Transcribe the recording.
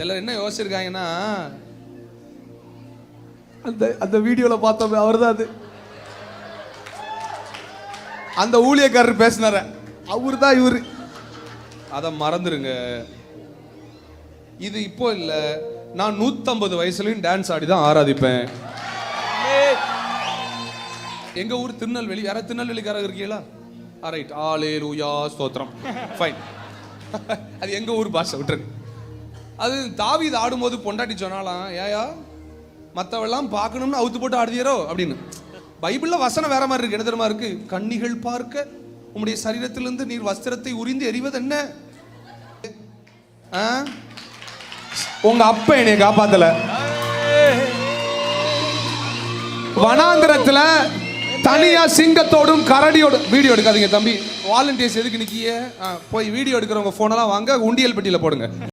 சிலர் என்ன யோசிச்சிருக்காங்கன்னா அந்த அந்த வீடியோல பார்த்தோமே அவர்தான் அது. அந்த ஊழியக்காரர் பேசினார. அவர் தான் இவரு. அதை மறந்துருங்க. இது இப்போ இல்ல. நான் நூத்தம்பது வயசுலயும் டான்ஸ் ஆடி தான் ஆராதிப்பேன். எங்க ஊர் திருநெல்வேலி யாராவது திருநெல்வேலிக்காரங்க இருக்கீங்களா? ரைட் ஆலே லூயா ஸ்தோத்திரம். ஃபைன் அது எங்க ஊர் பாஷை விட்டுருங்க. அது தாவிது ஆடும்போது பொண்டாட்டி சொன்னாலாம் ஏயா மற்றவெல்லாம் பார்க்கணும்னு அவுத்து போட்டு ஆடுதியரோ அப்படின்னு. பைபிளில் வசனம் வேற மாதிரி இருக்கு. என்ன தெரியுமா இருக்கு? கண்ணிகள் பார்க்க உம்முடைய சரீரத்திலிருந்து நீர் வஸ்திரத்தை உரிந்து எறிவது என்ன? ஆ? உங்க அப்பா என்னைய காப்பாத்தல. வனாந்திரத்துல தனியா சிங்கத்தோடும் கரடியோடும் வீடியோ எடுக்காதீங்க தம்பி. வாலண்டியர்ஸ் எதுக்கு நிக்கிய? போய் வீடியோ எடுக்கிறவங்க போனெல்லாம் வாங்க உண்டியல் பெட்டியில போடுங்க.